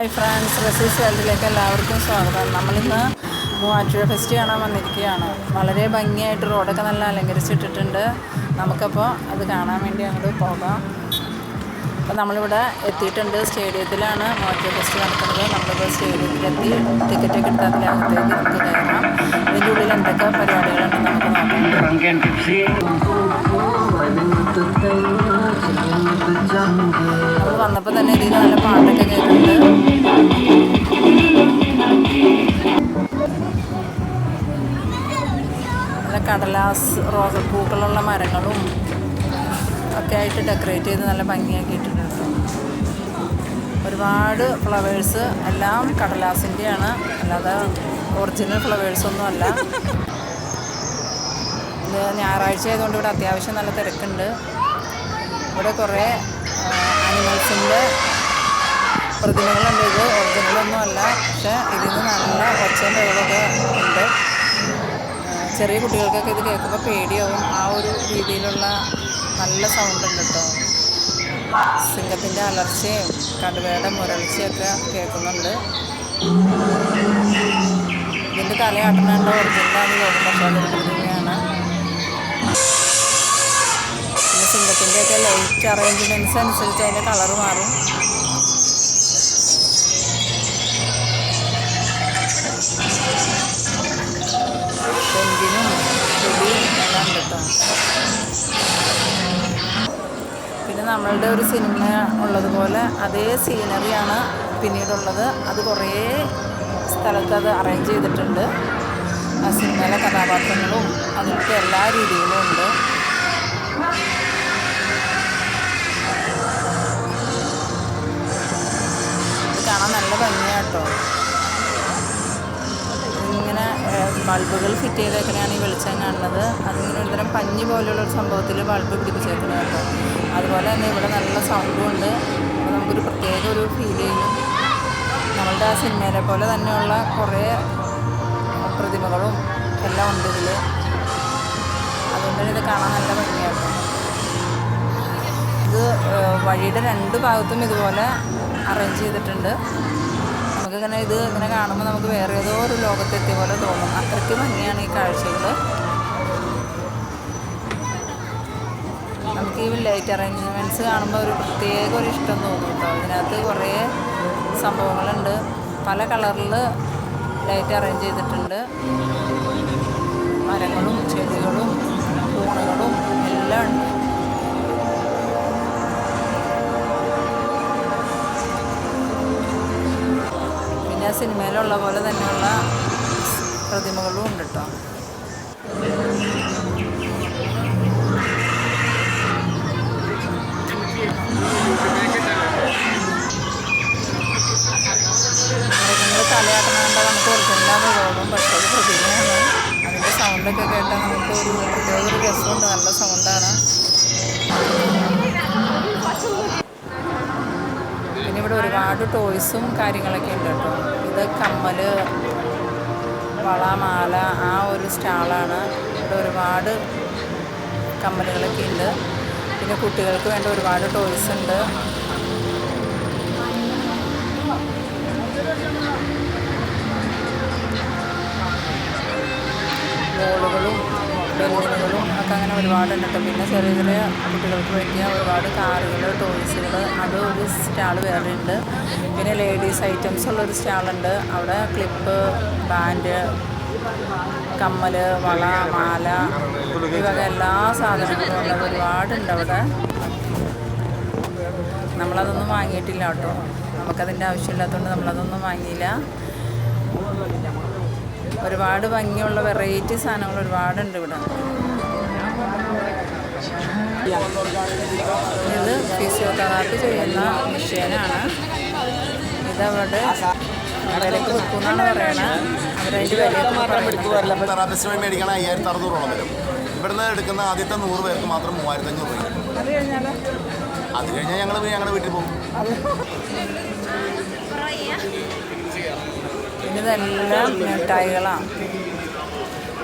Hi France റസീസ് വേൾഡിലേക്ക് എല്ലാവർക്കും സ്വാഗതം. നമ്മളിന്ന് മൂവാറ്റുപുഴ ഫെസ്റ്റ് കാണാൻ വന്നിരിക്കുകയാണ്. വളരെ ഭംഗിയായിട്ട് റോഡൊക്കെ നല്ല അലങ്കരിച്ചിട്ടിട്ടുണ്ട്. നമുക്കപ്പോൾ അത് കാണാൻ വേണ്ടി അങ്ങോട്ട് പോകാം. അപ്പോൾ നമ്മളിവിടെ എത്തിയിട്ടുണ്ട്. സ്റ്റേഡിയത്തിലാണ് മൂവാറ്റുപുഴ ഫെസ്റ്റ് നടക്കുന്നത്. നമ്മളിപ്പോൾ സ്റ്റേഡിയത്തിലെത്തി ടിക്കറ്റൊക്കെ എടുത്ത് അതിനകത്തേക്ക് നമുക്ക് കയറാം. ഇതിന്റെ ഉള്ളിൽ എന്തൊക്കെ പരിപാടികളുണ്ടെന്ന് നമുക്ക് നോക്കാം. നമ്മൾ വന്നപ്പോൾ തന്നെ ഇതിൽ നല്ല പാട്ടൊക്കെ കേൾക്കുന്നുണ്ട് നല്ല കടലാസ് റോസപ്പൂക്കളുള്ള മരങ്ങളും ഒക്കെ ആയിട്ട് ഡെക്കറേറ്റ് ചെയ്ത് നല്ല ഭംഗിയാക്കിയിട്ടുണ്ട് ഒരുപാട് ഫ്ലവേഴ്സ് എല്ലാം കടലാസിന്റെയാണ് അല്ലാതെ ഒറിജിനൽ ഫ്ലവേഴ്സൊന്നും അല്ല ഇത് ഞായറാഴ്ച ആയതുകൊണ്ട് ഇവിടെ അത്യാവശ്യം നല്ല തിരക്കുണ്ട്. ഇവിടെ കുറേ അനിമൽസിന്റെ പ്രതിമകളുണ്ട് ഇത്. ഒറിജിനലൊന്നും അല്ല പക്ഷേ നിന്ന് നല്ല ഒച്ചയും ബഹളമൊക്കെ ഉണ്ട്. ചെറിയ കുട്ടികൾക്കൊക്കെ ഇത് കേൾക്കുമ്പോൾ പേടിയാവും. ആ ഒരു രീതിയിലുള്ള നല്ല സൗണ്ട് ഉണ്ട് കേട്ടോ സിംഗത്തിന്റെ അലർച്ചയും കടുവയുടെ മുരൾച്ചയൊക്കെ കേൾക്കുന്നുണ്ട്. ഇതിന്റെ തലയാട്ടണുണ്ട് ഒറിജിനലാണെന്ന് തോന്നുന്നു പക്ഷേ അതൊരു പ്രതിമയാണ് ഒക്കെ ലൈറ്റ് അറേഞ്ച്മെന്റ്സ് അനുസരിച്ച് അതിന്റെ കളർ മാറും. പിന്നെ നമ്മളുടെ ഒരു സിനിമ ഉള്ളതുപോലെ അതേ സീനറിയാണ് പിന്നീടുള്ളത്. അത് കുറേ സ്ഥലത്ത് അത് അറേഞ്ച് ചെയ്തിട്ടുണ്ട്. ആ സിനിമയിലെ കഥാപാത്രങ്ങളും അതിന്റെ എല്ലാ രീതിയിലും ഉണ്ട്. ബൾബുകൾ ഫിറ്റ് ചെയ്തേക്കണെയാണ് ഈ വെളിച്ചം കാണുന്നത്. അതിങ്ങനെ ഒരുതരം പഞ്ഞി പോലെയുള്ള ഒരു സംഭവത്തിൽ ബൾബ് പിടിപ്പിച്ചേക്കുന്നത് കേട്ടോ. അതുപോലെ തന്നെ ഇവിടെ നല്ല സൗണ്ടും ഉണ്ട്. നമുക്കൊരു പ്രത്യേക ഒരു ഫീൽ ചെയ്യും നമ്മളുടെ ആ സിനിമയിലെ പോലെ തന്നെയുള്ള കുറേ പ്രതിമകളും എല്ലാം ഉണ്ട് ഇതിൽ അതുകൊണ്ട് ഇത് കാണാൻ നല്ല ഭംഗിയാണ് ഇത് വഴിയുടെ രണ്ട് ഭാഗത്തും ഇതുപോലെ അറേഞ്ച് ചെയ്തിട്ടുണ്ട്. നമുക്കിങ്ങനെ ഇത് ഇങ്ങനെ കാണുമ്പോൾ നമുക്ക് വേറെ ഏതോ ഒരു ലോകത്തെത്തിയ പോലെ തോന്നും. അത്രയ്ക്ക് ഭംഗിയാണ് ഈ കാഴ്ചകൾ നമുക്ക് ഈ ലൈറ്റ് അറേഞ്ച്മെന്റ്സ് കാണുമ്പോൾ ഒരു പ്രത്യേക ഒരു ഇഷ്ടം തോന്നും കേട്ടോ. ഇതിനകത്ത് കുറേ സംഭവങ്ങളുണ്ട്. പല കളറിൽ ലൈറ്റ് അറേഞ്ച് ചെയ്തിട്ടുണ്ട്. മരങ്ങളും ചെടികളും തൂണുകളും എല്ലാം ഉണ്ട്. സിനിമയിലുള്ള പോലെ തന്നെയുള്ള പ്രതിമകളും ഉണ്ട് കേട്ടോ മൃഗങ്ങൾ പ്രതിമയാണ്. സൗണ്ടൊക്കെ കേട്ടാൽ നമുക്ക് ഒരു പ്രത്യേക ഒരു രസമുണ്ട്. നല്ല സൗണ്ടാണ്. പിന്നെ ഇവിടെ ഒരുപാട് ടോയ്സും കാര്യങ്ങളൊക്കെ ഉണ്ട് കേട്ടോ ഇത് കമ്മൽ വള മാല ആ ഒരു സ്റ്റാളാണ്. ഇവിടെ ഒരുപാട് കമ്മലുകളൊക്കെ ഉണ്ട്. പിന്നെ കുട്ടികൾക്ക് വേണ്ട ഒരുപാട് ടോയ്സ് ഉണ്ട്. ഒക്കെ അങ്ങനെ ഒരുപാടുണ്ട് കേട്ടോ. പിന്നെ ചെറിയ ചെറിയ കുട്ടികൾക്ക് പറ്റിയ ഒരുപാട് കാറുകൾ ടോയ്സുകൾ അത് ഒരു സ്റ്റാൾ വേറെ ഉണ്ട്. പിന്നെ ലേഡീസ് ഐറ്റംസ് ഉള്ള ഒരു സ്റ്റാളുണ്ട് അവിടെ ക്ലിപ്പ് ബാൻഡ് കമ്മൽ വള മാല ഈ വക എല്ലാ സാധനങ്ങളും ഉള്ളത് ഒരുപാടുണ്ട് അവിടെ. നമ്മളതൊന്നും വാങ്ങിയിട്ടില്ല കേട്ടോ. നമുക്കതിന്റെ ആവശ്യമില്ലാത്തതുകൊണ്ട് നമ്മളതൊന്നും വാങ്ങിയില്ല. ഒരുപാട് ഭംഗിയുള്ള വെറൈറ്റി സാധനങ്ങൾ ഒരുപാടുണ്ട് ഇവിടെ. ഇത് ഫിസിയോതെറാപ്പി ചെയ്യുന്ന മെഷീനാണ്. ഇതവിടെ വിലക്ക് വെക്കുമെന്നാണ് പറയണത് അവരതിന്റെ വിലയൊക്കെ പറയുന്നത് തെറാപ്പിസ്റ്റ് വഴി മേടിക്കണ അയ്യായിരത്തി അറുന്നൂറോളം വരും. ഇവിടുന്ന് എടുക്കുന്ന ആദ്യത്തെ നൂറ് പേർക്ക് മാത്രം മൂവായിരത്തി അഞ്ഞൂറ് രൂപ. അത് കഴിഞ്ഞാൽ? ഞങ്ങൾ ഞങ്ങളുടെ വീട്ടിൽ പോകും. പിന്നെ ഇതെല്ലാം മിഠായികളാണ്.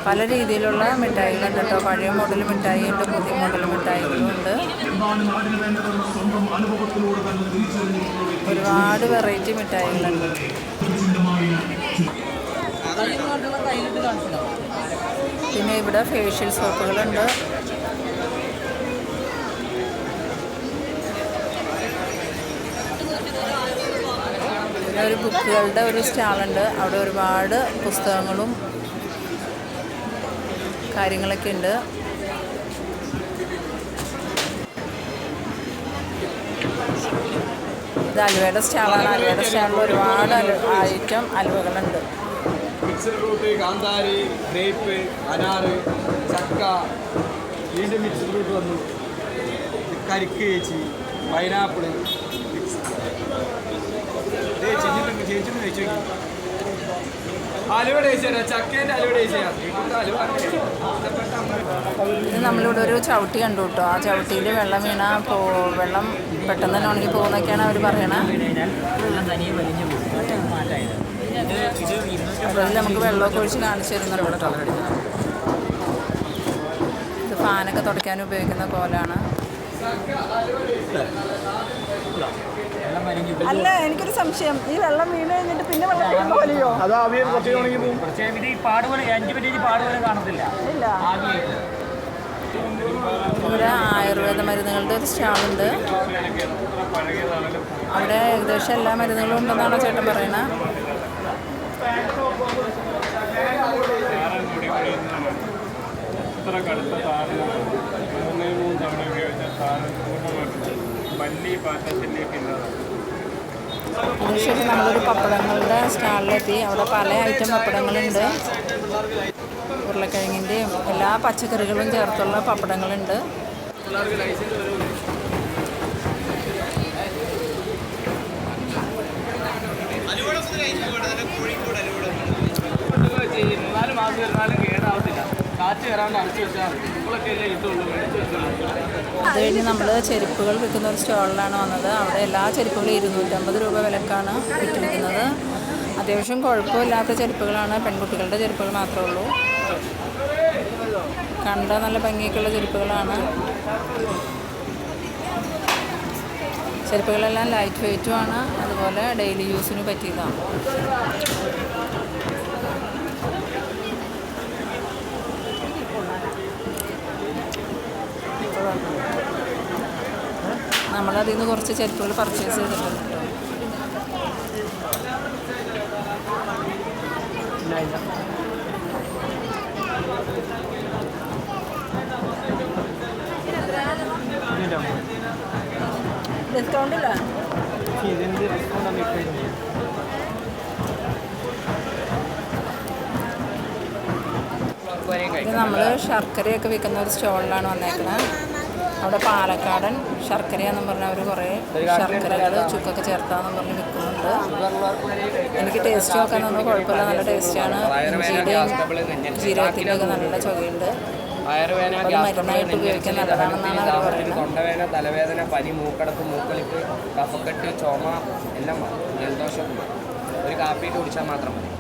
പല രീതിയിലുള്ള മിഠായികളുണ്ട് കേട്ടോ. പഴയ മോഡൽ മിഠായിയുണ്ട് പുതിയ മോഡൽ മിഠായികളുണ്ട് ഒരുപാട് വെറൈറ്റി മിഠായികളുണ്ട് പിന്നെ ഇവിടെ ഫേഷ്യൽ സോപ്പുകളുണ്ട് ഒരു ബുക്കുകളുടെ ഒരു സ്റ്റാളുണ്ട് അവിടെ ഒരുപാട് പുസ്തകങ്ങളും കാര്യങ്ങളൊക്കെ ഉണ്ട്. ഇത് അലുവയുടെ സ്റ്റാളാണ്. അലുവയുടെ സ്റ്റാളിൽ ഒരുപാട് ഐറ്റം അലുവകളുണ്ട്. മിക്സഡ് ഫ്രൂട്ട് കാന്താരി ഗ്രേപ്പ് അനാറ് ചക്ക വീണ്ടും മിക്സഡ് ഫ്രൂട്ട് വന്നു. കരിക്ക് ചേച്ചി പൈനാപ്പിൾ ചേച്ചിട്ടുണ്ട് ചേച്ചി കഴിച്ചു നോക്കി. അലുവ നമ്മളിവിടെ ഒരു ചവിട്ടി കണ്ടു കേട്ടോ. ആ ചവിട്ടിയിൽ വെള്ളം വീണ പോ വെള്ളം പെട്ടെന്ന് തന്നെ ഉണങ്ങി പോകുന്നൊക്കെയാണ് അവർ പറയണത് അതിൽ നമുക്ക് വെള്ളമൊക്കെ ഒഴിച്ച് കാണിച്ചു തരുന്നുണ്ട് കേട്ടോ. ഇത് ഫാനൊക്കെ തുടയ്ക്കാൻ ഉപയോഗിക്കുന്ന കോലാണ്. അല്ല എനിക്കൊരു സംശയം. ഈ വെള്ളം വീണ് കഴിഞ്ഞിട്ട് പിന്നെ അത് ആവിയെ കുറച്ച് ഉണങ്ങി പോകും പക്ഷേ ഇത് ഈ പാടുപോലെ അഞ്ച് മിനിറ്റ് പാടുപോലെ കാണത്തില്ല. ഇല്ല. ആദ്യമായിട്ട് ഇവിടെ ആയുർവേദ മരുന്നുകളുടെ ഒരു സ്റ്റാളുണ്ട്. അവിടെ ഏകദേശം എല്ലാ മരുന്നുകളും ഉണ്ടെന്നാണ് ചേട്ടൻ പറയണത് ഇത്ര കടുത്ത താരം മൂന്നേ മൂന്ന് തവണ ഉപയോഗിച്ച താരം പൂർണമായിട്ട് മല്ലി പാറ്റത്തിന്റെ ഇല്ലാതാക്കും അതിനുശേഷം നമ്മളൊരു പപ്പടങ്ങളുടെ സ്റ്റാളിലെത്തി. അവിടെ പല ഐറ്റം പപ്പടങ്ങളുണ്ട്. ഉരുളക്കിഴങ്ങിന്റെയും എല്ലാ പച്ചക്കറികളും ചേർത്തുള്ള പപ്പടങ്ങളുണ്ട്. മൂന്നാൽ മാസം ഇരുന്നാലും കേടാവത്തില്ല അത് കഴിഞ്ഞ് നമ്മൾ ചെരുപ്പുകൾ വിൽക്കുന്ന ഒരു സ്റ്റോളിലാണ് വന്നത്. അവിടെ എല്ലാ ചെരുപ്പുകളും ഇരുന്നൂറ്റമ്പത് രൂപ വിലക്കാണ് വിറ്റിരിക്കുന്നത് അത്യാവശ്യം കുഴപ്പമില്ലാത്ത ചെരുപ്പുകളാണ്. പെൺകുട്ടികളുടെ ചെരുപ്പുകൾ മാത്രമേ ഉള്ളൂ. കണ്ട നല്ല ഭംഗിയൊക്കെയുള്ള ചെരുപ്പുകളാണ്. ചെരുപ്പുകളെല്ലാം ലൈറ്റ് വെയ്റ്റുമാണ് അതുപോലെ ഡെയിലി യൂസിന് പറ്റിയതാണ്. നമ്മളതിൽ നിന്ന് കുറച്ച് ചെരുപ്പുകൾ പർച്ചേസ് ചെയ്തിട്ടുണ്ട്. ഡിസ്കൗണ്ട് നമ്മൾ ശർക്കരയൊക്കെ വിൽക്കുന്ന ഒരു സ്റ്റോളിലാണ് വന്നേക്കുന്നത് അവിടെ പാലക്കാടൻ എന്ന് പറഞ്ഞ അവർ കുറേ ശർക്കരകൾ ചുക്കൊക്കെ ചേർത്താന്ന് പറഞ്ഞ് വിൽക്കുന്നുണ്ട്. എനിക്ക് ടേസ്റ്റ് നോക്കാൻ തന്നെ കുഴപ്പമില്ല. നല്ല ടേസ്റ്റാണ്. ഇഞ്ചിയുടെയും ജീരകത്തിന്റെ ഒക്കെ നല്ല അത് മരുന്നായിട്ട് ഉപയോഗിക്കാൻ നല്ലതാണെന്നാണ് അവർ പറയുന്നത്. തൊണ്ടവേദന തലവേദന പനി മൂക്കടപ്പ് മൂക്കളിപ്പ് കഫക്കെട്ട് ചുമ എല്ലാം ജലദോഷം ഒരു കാപ്പിയിട്ട് കുടിച്ചാൽ മാത്രം മതി.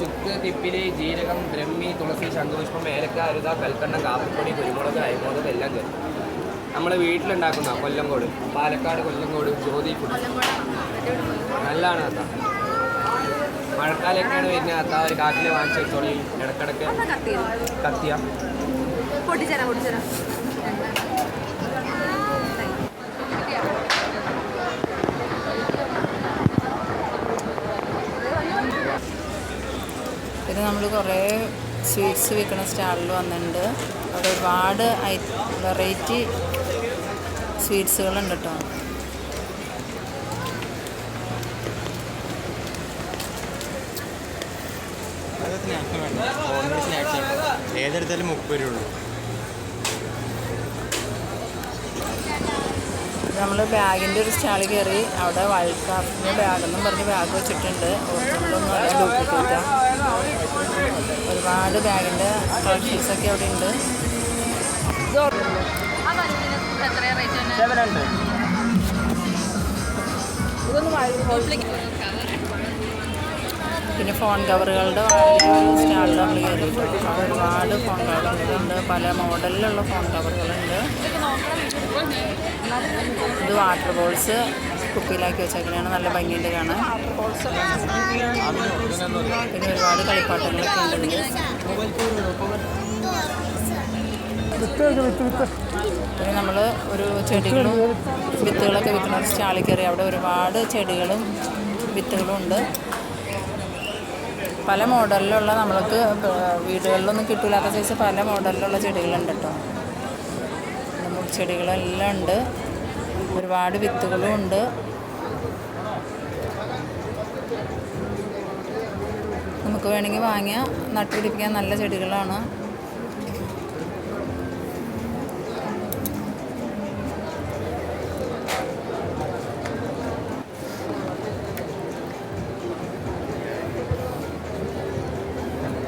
ചുക്ക് തിപ്പിൽ ജീരകം ബ്രഹ്മി തുളസി ശംഖുപുഷ്പം ഏലക്ക അരുത കൽക്കണ്ണം കാപ്പിപ്പൊടി കുരുമുളക് അരിമുളക് എല്ലാം ചേർക്കും നമ്മൾ വീട്ടിലുണ്ടാക്കുന്ന കൊല്ലങ്കോട് പാലക്കാട് കൊല്ലങ്കോട് ജ്യോതി നല്ലതാണ് അത്ത മഴക്കാലൊക്കെയാണ് വരുന്നത്. അത്ത ഒരു കാട്ടിൽ വാങ്ങിച്ചു വെച്ചോളി. ഇടക്കിടക്ക് കത്തിയ. പൊട്ടിച്ചരാം പൊട്ടിച്ചരാം. പിന്നെ നമ്മൾ കുറേ സ്വീറ്റ്സ് വിൽക്കുന്ന സ്റ്റാളിൽ വന്നിട്ടുണ്ട്. അവിടെ ഒരുപാട് ഐ വെറൈറ്റി സ്വീറ്റ്സുകളുണ്ട് കേട്ടോ. ഏതെടുത്താലും മുപ്പത് രൂപ ഉള്ളൂ. നമ്മൾ ബാഗിന്റെ ഒരു സ്റ്റാളിൽ കയറി അവിടെ വൈൽഡ് ക്രാഫ്റ്റിന്റെ ബാഗെന്നും പറഞ്ഞ് ബാഗ് വെച്ചിട്ടുണ്ട്. അല്ല ഡ്യൂപ്ലിക്കേറ്റാണ് ഒരുപാട് ബാഗിന്റെ കളക്ഷൻസൊക്കെ അവിടെ ഉണ്ട് പിന്നെ ഫോൺ കവറുകളുടെ സ്റ്റാളിലാണ് കയറിയിട്ടുണ്ട്. ഒരുപാട് ഫോൺ കവറുകളുണ്ട് പല മോഡലിലുള്ള ഫോൺ കവറുകളുണ്ട് ഇത് വാട്ടർ ബോൾസ് കുപ്പിയിലാക്കി വെച്ചേക്കണതാണ് നല്ല ഭംഗിയുണ്ട് കാണാൻ. പിന്നെ ഒരുപാട് കളിപ്പാട്ടങ്ങളൊക്കെ പിന്നെ നമ്മൾ ഒരു ചെടികളും വിത്തുകളൊക്കെ വിൽക്കുന്ന ഒരു സ്റ്റാളിൽ കയറി അവിടെ ഒരുപാട് ചെടികളും വിത്തുകളും ഉണ്ട്. പല മോഡലിലുള്ള നമ്മൾക്ക് വീടുകളിലൊന്നും കിട്ടില്ലാത്ത സൈസ് പല മോഡലിലുള്ള ചെടികളുണ്ട് കേട്ടോ. ചെടികളെല്ലാം ഉണ്ട്. ഒരുപാട് വിത്തുകളും ഉണ്ട്. നമുക്ക് വേണമെങ്കിൽ വാങ്ങിയ നട്ടുപിടിപ്പിക്കാൻ നല്ല ചെടികളാണ്.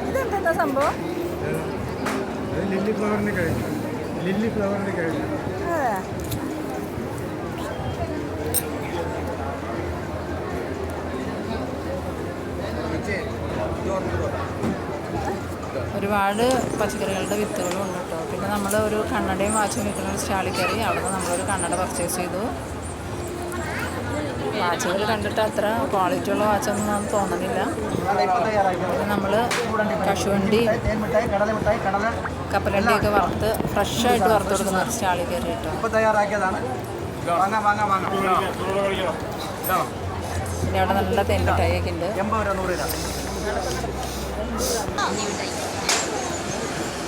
ഇതെന്താ സംഭവം? ലില്ലി ഫ്ലവറിന് കഴിഞ്ഞു ലില്ലി ഫ്ലവറിന് കഴിഞ്ഞു ഒരുപാട് പച്ചക്കറികളുടെ വിത്തുകളും ഉണ്ട് കേട്ടോ. പിന്നെ നമ്മൾ ഒരു കണ്ണടയും വാച്ചും വിൽക്കുന്ന ഒരു സ്റ്റാളിൽ കയറി അവിടെ നിന്ന് നമ്മളൊരു കണ്ണട പർച്ചേസ് ചെയ്തു. വാച്ചുകൾ കണ്ടിട്ട് അത്ര ക്വാളിറ്റി ഉള്ള വാച്ചൊന്നും നമുക്ക് തോന്നുന്നില്ല പിന്നെ നമ്മൾ കശുവണ്ടി കപ്പലണ്ടിയൊക്കെ വറുത്ത് ഫ്രഷായിട്ട് വറുത്ത് കൊടുക്കുന്ന ഒരു സ്റ്റാളിൽ കയറി കേട്ടോ തയ്യാറാക്കിയതാണ്. പിന്നെ അവിടെ നല്ല തേൻ ഉണ്ട്. എൺപത് രൂപ നൂറ് രൂപ.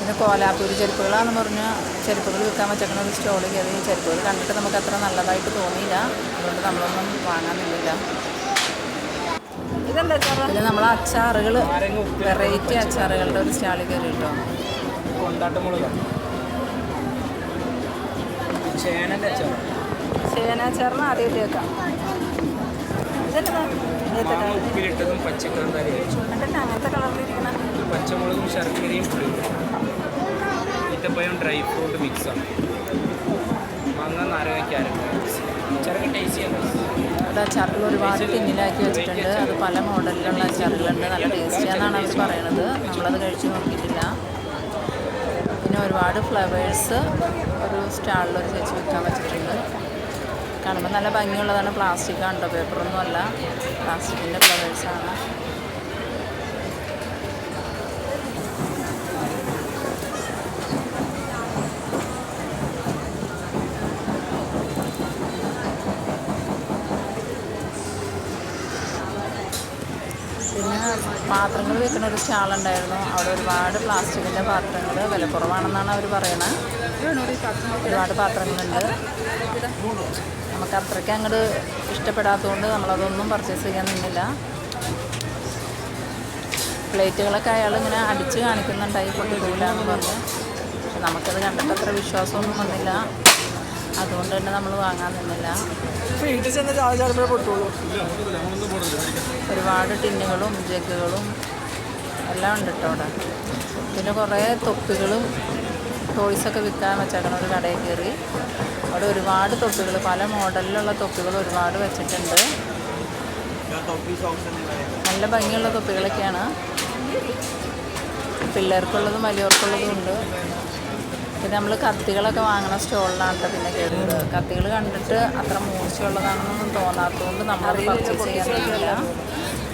പിന്നെ കോലാപ്പൂരി ചെരുപ്പുകളാണെന്ന് പറഞ്ഞാൽ ചെരുപ്പുകൾ വിൽക്കാൻ വെച്ചേക്കുന്ന ഒരു സ്റ്റോളിൽ കയറി. ചെരുപ്പുകൾ കണ്ടിട്ട് നമുക്ക് അത്ര നല്ലതായിട്ട് തോന്നിയില്ല. അതുകൊണ്ട് നമ്മളൊന്നും വാങ്ങാൻ നിന്നില്ല. പിന്നെ നമ്മൾ അച്ചാറുകൾ വെറൈറ്റി അച്ചാറുകളുടെ ഒരു സ്റ്റാളിൽ കയറി കേട്ടോ ചേനാച്ചാറിന് ആദ്യമായിട്ട് കേൾക്കാം ഇതെന്താ? ഉപ്പിലിട്ടതും കണ്ടിട്ട് അങ്ങനത്തെ കളറിലിരിക്കണ. പച്ചമുളകും ശർക്കരയും പുളിയും. ഈത്തപ്പഴം ഡ്രൈ ഫ്രൂട്ട് മിക്സാണ് മാങ്ങ നാരങ്ങ ക്യാരറ്റ് ചെറുക്കൻ ടേസ്റ്റിയാണ് അവിടെ അച്ചാറുകൾ ഒരുപാട് ടിന്നിലാക്കി വെച്ചിട്ടുണ്ട്. അത് പല മോഡലിലുള്ള അച്ചാറുകളുണ്ട് നല്ല ടേസ്റ്റിയാണെന്നാണ് അവർ പറയണത്. നമ്മളത് കഴിച്ച് നോക്കിയിട്ടില്ല. പിന്നെ ഒരുപാട് ഫ്ലവേഴ്സ് ഒരു സ്റ്റാളിൽ ഒരു ചേച്ചി വിൽക്കാൻ വെച്ചിട്ടുണ്ട്. കാണുമ്പോൾ നല്ല ഭംഗിയുള്ളതാണ്. പ്ലാസ്റ്റിക് ആണ് പേപ്പറൊന്നുമല്ല പ്ലാസ്റ്റിക്കിന്റെ ഫ്ലവേഴ്സാണ് പിന്നെ പാത്രങ്ങൾ വെക്കുന്ന ഒരു സ്റ്റാളുണ്ടായിരുന്നു അവിടെ ഒരുപാട് പ്ലാസ്റ്റിക്കിന്റെ പാത്രങ്ങൾ വിലക്കുറവാണെന്നാണ് അവർ പറയണത് ഒരുപാട് പാത്രങ്ങളുണ്ട്. നമുക്ക് അത്രയ്ക്ക് അങ്ങോട്ട് ഇഷ്ടപ്പെടാത്തതുകൊണ്ട് നമ്മളതൊന്നും പർച്ചേസ് ചെയ്യാൻ നിന്നില്ല. പ്ലേറ്റുകളൊക്കെ അയാൾ ഇങ്ങനെ അടിച്ച് കാണിക്കുന്നുണ്ടായി പൊട്ടിയില്ല എന്ന് പറഞ്ഞു. പക്ഷെ നമുക്കത് കണ്ടിട്ട് അത്ര വിശ്വാസമൊന്നും വന്നില്ല. അതുകൊണ്ട് തന്നെ നമ്മൾ വാങ്ങാൻ നിന്നില്ല. വീട്ടിൽ ചെന്ന് ചാടുമ്പോഴേ പൊട്ടുള്ളൂ. ഒരുപാട് ടിന്നുകളും ജഗ്ഗുകളും എല്ലാം ഉണ്ട് കേട്ടോ അവിടെ. പിന്നെ കുറേ തൊപ്പികളും ടോയ്സൊക്കെ വിൽക്കാൻ വെച്ചേക്കണം ഒരു കടയിൽ കയറി. അവിടെ ഒരുപാട് തൊപ്പികൾ പല മോഡലിലുള്ള തൊപ്പികൾ ഒരുപാട് വെച്ചിട്ടുണ്ട്. നല്ല ഭംഗിയുള്ള തൊപ്പികളൊക്കെയാണ്. പിള്ളേർക്കുള്ളതും വലിയവർക്കുള്ളതും ഉണ്ട്. പിന്നെ നമ്മൾ കത്തികളൊക്കെ വാങ്ങണ സ്റ്റോളിലാണ് ട്ടോ പിന്നെ കേട്ടത് കത്തികൾ കണ്ടിട്ട് അത്ര മൂർച്ചയുള്ളതാണെന്നൊന്നും തോന്നാത്തതുകൊണ്ട് നമ്മൾ പർച്ചേസ് ചെയ്യാൻ പറ്റില്ല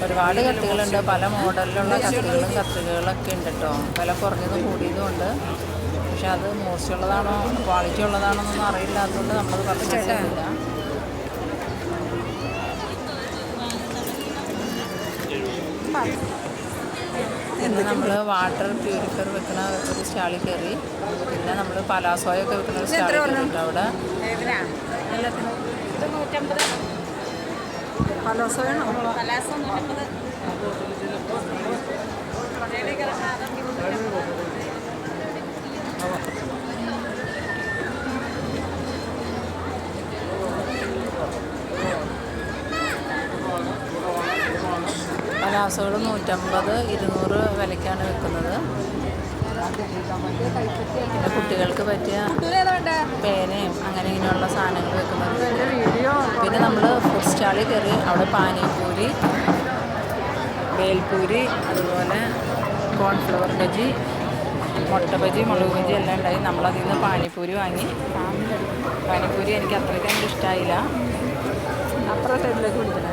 ഒരുപാട് കത്തികളുണ്ട്. പല മോഡലിലുള്ള കത്തികളും കത്തികളൊക്കെ ഉണ്ട് കേട്ടോ വില കുറഞ്ഞതും കൂടിയതും ഉണ്ട്. പക്ഷെ അത് മൂർച്ചയുള്ളതാണോ ക്വാളിറ്റി ഉള്ളതാണോ എന്നൊന്നും അറിയില്ലാത്തതുകൊണ്ട് നമ്മൾ നമ്മളത് പർച്ചേസ് ചെയ്യുന്നില്ല. പിന്നെ നമ്മൾ വാട്ടർ പ്യൂരിഫയർ വെക്കുന്ന ഒരു സ്റ്റാളിൽ കയറി. പിന്നെ നമ്മൾ പലാസോയൊക്കെ വെക്കുന്ന ഒരു സ്റ്റാളിൽ കയറിയിട്ടുണ്ട് അവിടെ. എല്ലാത്തിനും. പലാസോയാണോ പലാസോകൾ നൂറ്റമ്പത് ഇരുന്നൂറ് വിലയ്ക്കാണ് വെക്കുന്നത് പിന്നെ കുട്ടികൾക്ക് പറ്റിയ പേനയും അങ്ങനെ ഇങ്ങനെയുള്ള സാധനങ്ങൾ വെക്കുന്നത് പിന്നെ നമ്മൾ ഫുഡ് സ്റ്റാളിൽ കയറി അവിടെ പാനിപൂരി വേൽപൂരി അതുപോലെ കോൺഫ്ലവർ ബജി മുട്ട ബജി മുളക് ബജി എല്ലാം ഉണ്ടായി. നമ്മളതിൽ നിന്ന് പാനിപ്പൂരി വാങ്ങി. പാനിപ്പൂരി എനിക്ക് അത്രയ്ക്ക് ഇഷ്ടമായില്ല അപ്പുറത്തെ സൈഡിലേക്ക് പിന്നെ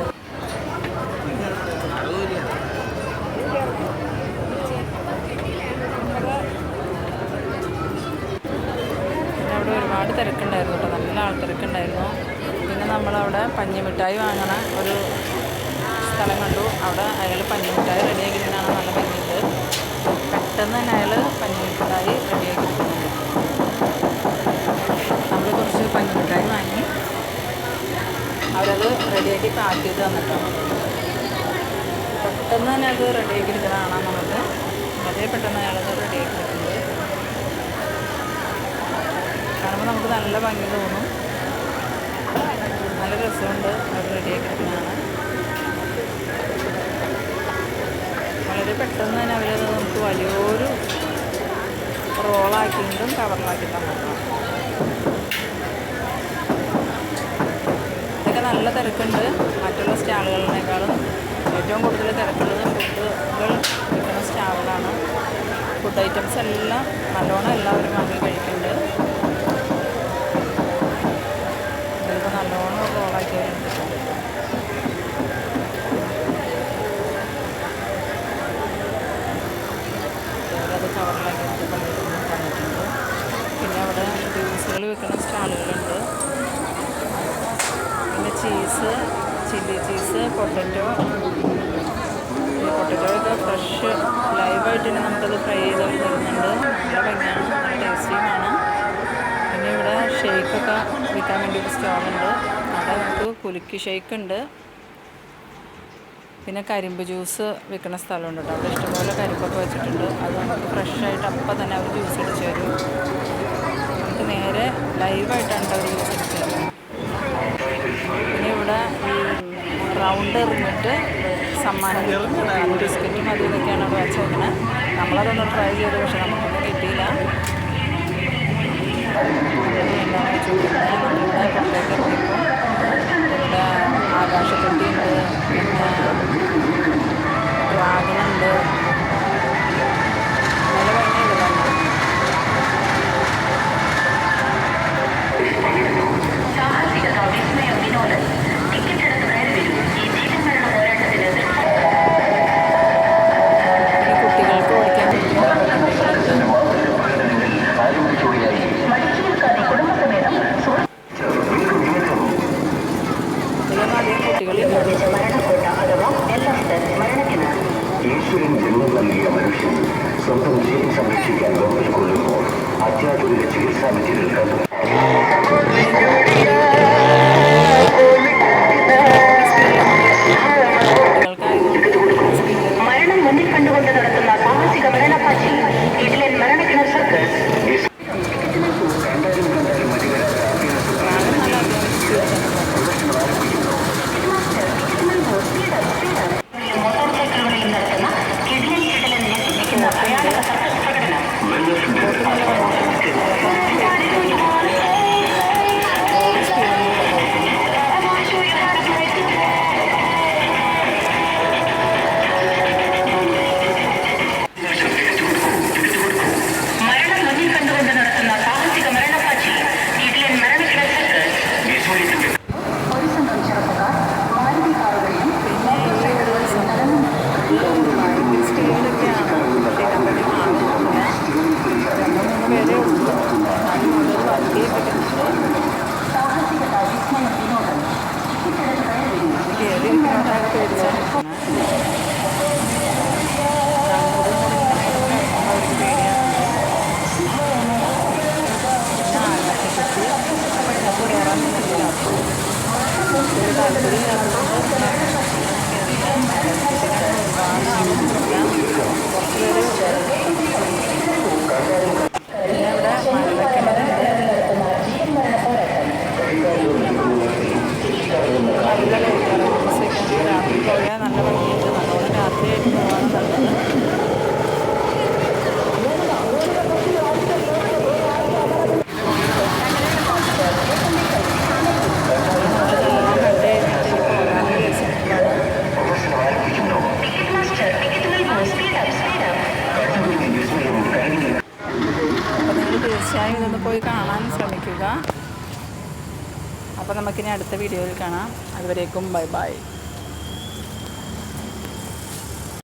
അവിടെ ഒരുപാട് തിരക്കുണ്ടായിരുന്നു കേട്ടോ നല്ല ആൾത്തിരക്കുണ്ടായിരുന്നു പഞ്ഞി പഞ്ഞിമിഠായി വാങ്ങണ ഒരു സ്ഥലം കണ്ടു. അവിടെ അയാൾ പഞ്ഞിമിഠായി റെഡിയാക്കിയിട്ടാണ് നല്ല ഭംഗിയുണ്ട്. പെട്ടെന്ന് തന്നെ അയാൾ പഞ്ഞിമിഠായി റെഡിയാക്കിയിട്ടുണ്ട്. നമ്മൾ കുറച്ച് പഞ്ഞിമിഠായി വാങ്ങി. അവരത് റെഡിയാക്കി പാക്ക് ചെയ്ത് തന്നിട്ടാണ്. പെട്ടെന്ന് തന്നെ അത് റെഡിയാക്കി എടുക്കുന്ന കാണാം നമുക്ക് വളരെ പെട്ടെന്ന് അയാളത് റെഡിയാക്കി എടുക്കുന്നത് കാണുമ്പോൾ നമുക്ക് നല്ല ഭംഗി തോന്നും. നല്ല രസമുണ്ട്. അത് റെഡിയാക്കി എടുക്കുന്നതാണ് വളരെ പെട്ടെന്ന് തന്നെ അവരത് നമുക്ക് വലിയൊരു റോളാക്കിയിട്ടും കവറിലാക്കി തന്നു ഇതൊക്കെ നല്ല തിരക്കുണ്ട്. മറ്റുള്ള സ്റ്റാളുകളിനേക്കാളും ഏറ്റവും കൂടുതൽ തിരക്കുള്ളത് ഫുഡുകൾ കിട്ടുന്ന സ്റ്റാളുകളാണ്. ഫുഡ് ഐറ്റംസ് എല്ലാം നല്ലോണം എല്ലാവരും വാങ്ങി കഴിക്കുന്നുണ്ട്. പൊട്ടറ്റോ. ഈ പൊട്ടറ്റോ ഒക്കെ ഫ്രഷ് ലൈവായിട്ട് തന്നെ നമുക്കത് ഫ്രൈ ചെയ്ത് തരുന്നുണ്ട്. നല്ല ഭംഗിയാണ്. നല്ല ടേസ്റ്റിയുമാണ് പിന്നെ ഇവിടെ ഷെയ്ക്കൊക്കെ വിൽക്കാൻ വേണ്ടി ഒരു സ്റ്റോളുണ്ട് അവിടെ നമുക്ക് കുലുക്കി ഷെയ്ക്ക് ഉണ്ട്. പിന്നെ കരിമ്പ് ജ്യൂസ് വിൽക്കുന്ന സ്ഥലമുണ്ട് കേട്ടോ. അവിടെ ഇഷ്ടംപോലെ കരിമ്പൊക്കെ വെച്ചിട്ടുണ്ട്. അത് നമുക്ക് ഫ്രഷായിട്ട് അപ്പം തന്നെ അവർ ജ്യൂസ് അടിച്ചു തരും. നമുക്ക് നേരെ ലൈവായിട്ടാണ് അവർ ജ്യൂസ് അടിച്ച് തരുന്നത് പിന്നെ ഇവിടെ എറിഞ്ഞിട്ട് സമ്മാനം കിട്ടും ബിസ്ക്കറ്റും അതും ഇതൊക്കെയാണ് അവിടെ വെച്ചേക്കുന്നത് നമ്മളതൊന്ന് ട്രൈ ചെയ്തു പക്ഷെ നമുക്കൊന്നും കിട്ടിയില്ല. ഇവിടെ ആകാശത്തൊട്ടിയുണ്ട് പിന്നെ ഡ്രാഗനുണ്ട് Gracias. കുറച്ചുപേര് വീഡിയോയിൽ കാണാം അതുവരേക്കും ബൈ ബൈ